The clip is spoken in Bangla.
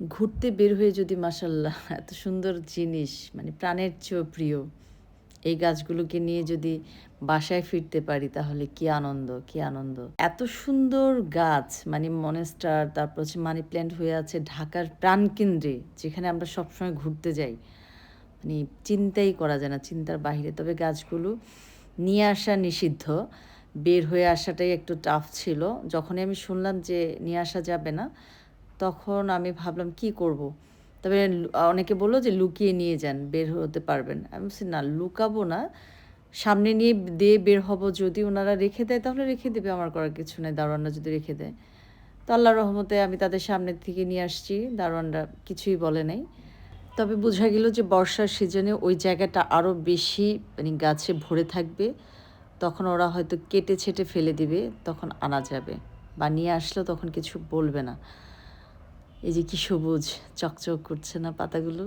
ঘুরতে বের হয়ে যদি মাসাল্লাহ এত সুন্দর জিনিস মানে প্রাণের চেয়েও প্রিয়, এই গাছগুলোকে নিয়ে যদি বাসায় ফিরতে পারি, তাহলে কি আনন্দ কি আনন্দ। এত সুন্দর গাছ মানে মনেস্টার তারপর হচ্ছে মানি প্ল্যান্ট হয়ে আছে ঢাকার প্রাণকেন্দ্রে যেখানে আমরা সবসময় ঘুরতে যাই। মানে চিন্তাই করা যায় না, চিন্তার বাইরে তবে গাছগুলো নিয়ে আসা নিষিদ্ধ, বের হয়ে আসাটাই একটু টাফ ছিল। যখনই আমি শুনলাম যে নিয়ে আসা যাবে না তখন আমি ভাবলাম, কি করব। তবে অনেকে বলল যে, লুকিয়ে নিয়ে যান, বের হতে পারবেন। আমি বলছি, না, লুকাবো না। সামনে নিয়ে দিয়ে বের হব, যদি ওনারা রেখে দেয়, তাহলে রেখে দেবে, আমার করার কিছু নেই, দারোয়ানরা যদি রেখে দেয়। তো আল্লাহ রহমতে আমি তাদের সামনের থেকে নিয়ে আসছি, দারোয়ানরা কিছুই বলে নাই। তবে বোঝা গেল যে, বর্ষার সিজনে ওই জায়গাটা আরও বেশি মানে গাছে ভরে থাকবে। তখন ওরা হয়তো কেটে ছেটে ফেলে দিবে, তখন আনা যাবে। বা নিয়ে আসলেও তখন কিছু বলবে না। এই যে কি সবুজ চকচক করছে না পাতাগুলো?